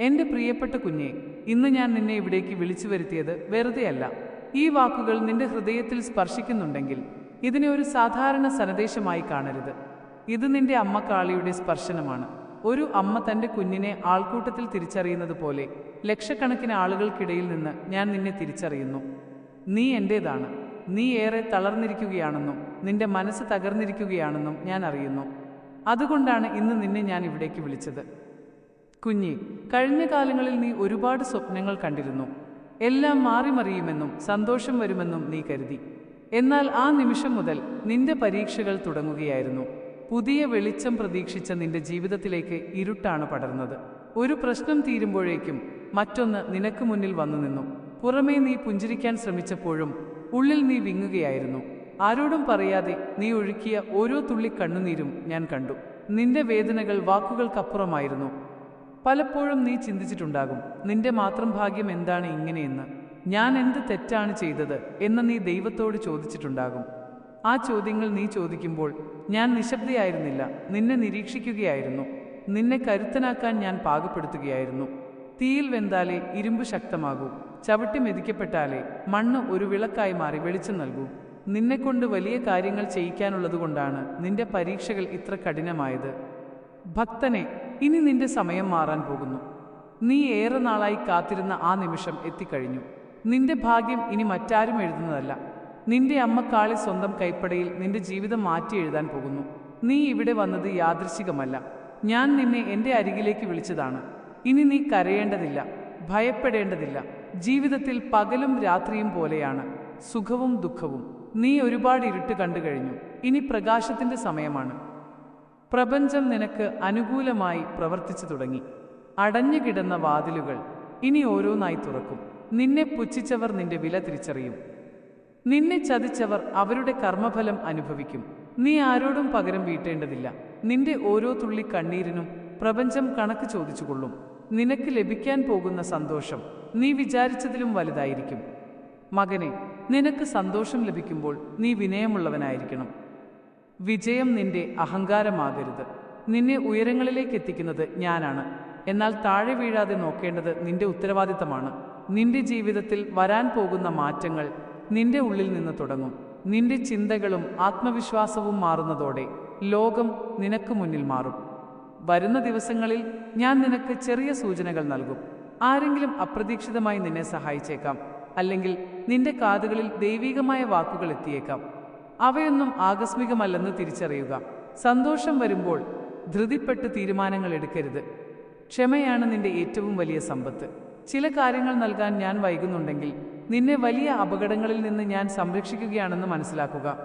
എന്റെ പ്രിയപ്പെട്ട കുഞ്ഞെ ഇന്ന് ഞാൻ നിന്നെ ഇവിടേക്ക് വിളിച്ചു വരുത്തിയത് വെറുതെയല്ല. ഈ വാക്കുകൾ നിന്റെ ഹൃദയത്തിൽ സ്പർശിക്കുന്നുണ്ടെങ്കിൽ ഇതിനെ ഒരു സാധാരണ സന്ദേശമായി കാണരുത്. ഇത് നിന്റെ അമ്മ കാളിയുടെ സ്പർശനമാണ്. ഒരു അമ്മ തന്റെ കുഞ്ഞിനെ ആൾക്കൂട്ടത്തിൽ തിരിച്ചറിയുന്നത് പോലെ ലക്ഷക്കണക്കിന് ആളുകൾക്കിടയിൽ നിന്ന് ഞാൻ നിന്നെ തിരിച്ചറിയുന്നു. നീ എന്റേതാണ്. നീ ഏറെ തളർന്നിരിക്കുകയാണെന്നും നിന്റെ മനസ്സ് തകർന്നിരിക്കുകയാണെന്നും ഞാൻ അറിയുന്നു. അതുകൊണ്ടാണ് ഇന്ന് നിന്നെ ഞാൻ ഇവിടേക്ക് വിളിച്ചത്. കുഞ്ഞി കഴിഞ്ഞ കാലങ്ങളിൽ നീ ഒരുപാട് സ്വപ്നങ്ങൾ കണ്ടിരുന്നു. എല്ലാം മാറിമറിയുമെന്നും സന്തോഷം വരുമെന്നും നീ കരുതി. എന്നാൽ ആ നിമിഷം മുതൽ നിന്റെ പരീക്ഷകൾ തുടങ്ങുകയായിരുന്നു. പുതിയ വെളിച്ചം പ്രതീക്ഷിച്ച നിന്റെ ജീവിതത്തിലേക്ക് ഇരുട്ടാണ് പടർന്നത്. ഒരു പ്രശ്നം തീരുമ്പോഴേക്കും മറ്റൊന്ന് നിനക്ക് മുന്നിൽ വന്നു നിന്നു. പുറമേ നീ പുഞ്ചിരിക്കാൻ ശ്രമിച്ചപ്പോഴും ഉള്ളിൽ നീ വിങ്ങുകയായിരുന്നു. ആരോടും പറയാതെ നീ ഒഴുക്കിയ ഓരോ തുള്ളി കണ്ണുനീരും ഞാൻ കണ്ടു. നിന്റെ വേദനകൾ വാക്കുകൾക്കപ്പുറമായിരുന്നു. പലപ്പോഴും നീ ചിന്തിച്ചിട്ടുണ്ടാകും നിന്റെ മാത്രം ഭാഗ്യം എന്താണ് ഇങ്ങനെയെന്ന്. ഞാൻ എന്ത് തെറ്റാണ് ചെയ്തത് എന്ന് നീ ദൈവത്തോട് ചോദിച്ചിട്ടുണ്ടാകും. ആ ചോദ്യങ്ങൾ നീ ചോദിക്കുമ്പോൾ ഞാൻ നിശബ്ദയായിരുന്നില്ല നിന്നെ നിരീക്ഷിക്കുകയായിരുന്നു. നിന്നെ കരുത്തനാക്കാൻ ഞാൻ പാകപ്പെടുത്തുകയായിരുന്നു. തീയിൽ വെന്താലേ ഇരുമ്പ് ശക്തമാകൂ ചവിട്ടി മെതിക്കപ്പെട്ടാലേ മണ്ണ് ഒരു വിളക്കായി മാറി വെളിച്ചം നൽകൂ. നിന്നെക്കൊണ്ട് വലിയ കാര്യങ്ങൾ ചെയ്യിക്കാനുള്ളതുകൊണ്ടാണ് നിന്റെ പരീക്ഷകൾ ഇത്ര കഠിനമായത്. ഭക്തനെ ഇനി നിന്റെ സമയം മാറാൻ പോകുന്നു. നീ ഏറെ നാളായി കാത്തിരുന്ന ആ നിമിഷം എത്തിക്കഴിഞ്ഞു. നിന്റെ ഭാഗ്യം ഇനി മറ്റാരും എഴുതുന്നതല്ല. നിന്റെ അമ്മ കാളി സ്വന്തം കൈപ്പടയിൽ നിന്റെ ജീവിതം മാറ്റി എഴുതാൻ പോകുന്നു. നീ ഇവിടെ വന്നത് യാദൃശികമല്ല. ഞാൻ നിന്നെ എന്റെ അരികിലേക്ക് വിളിച്ചതാണ്. ഇനി നീ കരയേണ്ടതില്ല ഭയപ്പെടേണ്ടതില്ല. ജീവിതത്തിൽ പകലും രാത്രിയും പോലെയാണ് സുഖവും ദുഃഖവും. നീ ഒരുപാട് ഇരുട്ട് കണ്ടു കഴിഞ്ഞു ഇനി പ്രകാശത്തിന്റെ സമയമാണ്. പ്രപഞ്ചം നിനക്ക് അനുകൂലമായി പ്രവർത്തിച്ചു തുടങ്ങി. അടഞ്ഞുകിടന്ന വാതിലുകൾ ഇനി ഓരോന്നായി തുറക്കും. നിന്നെ പുച്ഛിച്ചവർ നിന്റെ വില തിരിച്ചറിയും. നിന്നെ ചതിച്ചവർ അവരുടെ കർമ്മഫലം അനുഭവിക്കും. നീ ആരോടും പകരം വീട്ടേണ്ടതില്ല. നിന്റെ ഓരോ തുള്ളി കണ്ണീരിനും പ്രപഞ്ചം കണക്ക് ചോദിച്ചുകൊള്ളും. നിനക്ക് ലഭിക്കാൻ പോകുന്ന സന്തോഷം നീ വിചാരിച്ചതിലും വലുതായിരിക്കും. മകനെ നിനക്ക് സന്തോഷം ലഭിക്കുമ്പോൾ നീ വിനയമുള്ളവനായിരിക്കണം. വിജയം നിന്റെ അഹങ്കാരമാകരുത്. നിന്നെ ഉയരങ്ങളിലേക്ക് എത്തിക്കുന്നത് ഞാനാണ്. എന്നാൽ താഴെ വീഴാതെ നോക്കേണ്ടത് നിന്റെ ഉത്തരവാദിത്തമാണ്. നിന്റെ ജീവിതത്തിൽ വരാൻ പോകുന്ന മാറ്റങ്ങൾ നിന്റെ ഉള്ളിൽ നിന്ന് തുടങ്ങും. നിന്റെ ചിന്തകളും ആത്മവിശ്വാസവും മാറുന്നതോടെ ലോകം നിനക്ക് മുന്നിൽ മാറും. വരുന്ന ദിവസങ്ങളിൽ ഞാൻ നിനക്ക് ചെറിയ സൂചനകൾ നൽകും. ആരെങ്കിലും അപ്രതീക്ഷിതമായി നിന്നെ സഹായിച്ചേക്കാം. അല്ലെങ്കിൽ നിന്റെ കാതുകളിൽ ദൈവികമായ വാക്കുകൾ എത്തിയേക്കാം. അവയൊന്നും ആകസ്മികമല്ലെന്ന് തിരിച്ചറിയുക. സന്തോഷം വരുമ്പോൾ ധൃതിപ്പെട്ട് തീരുമാനങ്ങൾ എടുക്കരുത്. ക്ഷമയാണ് നിന്റെ ഏറ്റവും വലിയ സമ്പത്ത്. ചില കാര്യങ്ങൾ നൽകാൻ ഞാൻ വൈകുന്നുണ്ടെങ്കിൽ നിന്നെ വലിയ അപകടങ്ങളിൽ നിന്ന് ഞാൻ സംരക്ഷിക്കുകയാണെന്ന് മനസ്സിലാക്കുക.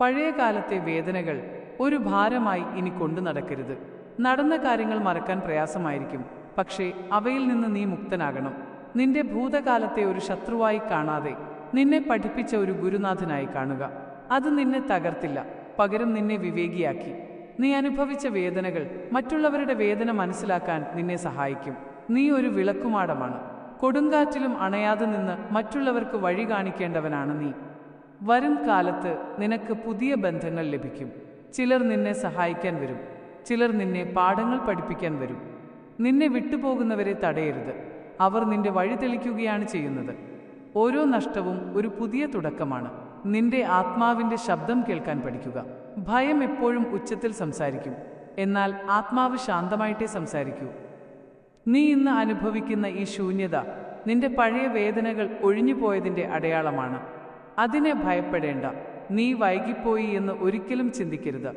പഴയ കാലത്തെ വേദനകൾ ഒരു ഭാരമായി ഇനി കൊണ്ടു നടക്കരുത്. നടന്ന കാര്യങ്ങൾ മറക്കാൻ പ്രയാസമായിരിക്കും. പക്ഷേ അവയിൽ നിന്ന് നീ മുക്തനാകണം. നിന്റെ ഭൂതകാലത്തെ ഒരു ശത്രുവായി കാണാതെ നിന്നെ പഠിപ്പിച്ച ഒരു ഗുരുനാഥനായി കാണുക. അത് നിന്നെ തകർത്തില്ല. പകരം നിന്നെ വിവേകിയാക്കി. നീ അനുഭവിച്ച വേദനകൾ മറ്റുള്ളവരുടെ വേദന മനസ്സിലാക്കാൻ നിന്നെ സഹായിക്കും. നീ ഒരു വിളക്കുമാടമാണ്. കൊടുങ്കാറ്റിലും അണയാതെ നിന്ന് മറ്റുള്ളവർക്ക് വഴി കാണിക്കേണ്ടവനാണ് നീ. വരും കാലത്ത് നിനക്ക് പുതിയ ബന്ധങ്ങൾ ലഭിക്കും. ചിലർ നിന്നെ സഹായിക്കാൻ വരും. ചിലർ നിന്നെ പാഠങ്ങൾ പഠിപ്പിക്കാൻ വരും. നിന്നെ വിട്ടുപോകുന്നവരെ തടയരുത്. അവർ നിന്റെ വഴി തെളിക്കുകയാണ് ചെയ്യുന്നത്. ഓരോ നഷ്ടവും ഒരു പുതിയ തുടക്കമാണ്. നിന്റെ ആത്മാവിന്റെ ശബ്ദം കേൾക്കാൻ പഠിക്കുക. ഭയം എപ്പോഴും ഉച്ചത്തിൽ സംസാരിക്കും. എന്നാൽ ആത്മാവ് ശാന്തമായിട്ടേ സംസാരിക്കൂ. നീ ഇന്ന് അനുഭവിക്കുന്ന ഈ ശൂന്യത നിന്റെ പഴയ വേദനകൾ ഒഴിഞ്ഞുപോയതിന്റെ അടയാളമാണ്. അതിനെ ഭയപ്പെടേണ്ട. നീ വൈകിപ്പോയി എന്ന് ഒരിക്കലും ചിന്തിക്കരുത്.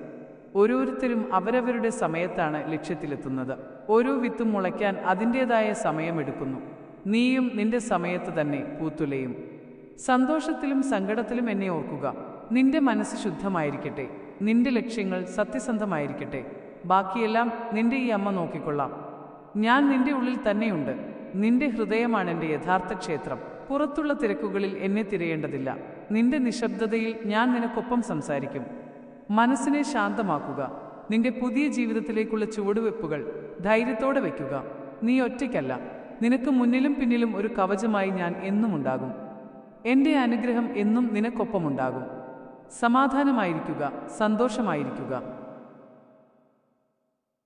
ഓരോരുത്തരും അവരവരുടെ സമയത്താണ് ലക്ഷ്യത്തിലെത്തുന്നത്. ഓരോ വിത്തും മുളയ്ക്കാൻ അതിന്റേതായ സമയമെടുക്കുന്നു. നീയും നിന്റെ സമയത്ത് തന്നെ പൂത്തുലയും. സന്തോഷത്തിലും സങ്കടത്തിലും എന്നെ ഓർക്കുക. നിന്റെ മനസ്സ് ശുദ്ധമായിരിക്കട്ടെ. നിന്റെ ലക്ഷ്യങ്ങൾ സത്യസന്ധമായിരിക്കട്ടെ. ബാക്കിയെല്ലാം നിന്റെ ഈ അമ്മ നോക്കിക്കൊള്ളാം. ഞാൻ നിന്റെ ഉള്ളിൽ തന്നെയുണ്ട്. നിന്റെ ഹൃദയമാണ് എന്റെ യഥാർത്ഥ ക്ഷേത്രം. പുറത്തുള്ള തിരക്കുകളിൽ എന്നെ തിരയേണ്ടതില്ല. നിന്റെ നിശബ്ദതയിൽ ഞാൻ നിനക്കൊപ്പം സംസാരിക്കും. മനസ്സിനെ ശാന്തമാക്കുക. നിന്റെ പുതിയ ജീവിതത്തിലേക്കുള്ള ചുവടുവെപ്പുകൾ ധൈര്യത്തോടെ വയ്ക്കുക. നീ ഒറ്റയ്ക്കല്ല. നിനക്ക് മുന്നിലും പിന്നിലും ഒരു കവചമായി ഞാൻ എന്നും ഉണ്ടാകും എന്റെ അനുഗ്രഹം എന്നും നിനക്കൊപ്പമുണ്ടാകും. സമാധാനമായിരിക്കുക സന്തോഷമായിരിക്കുക.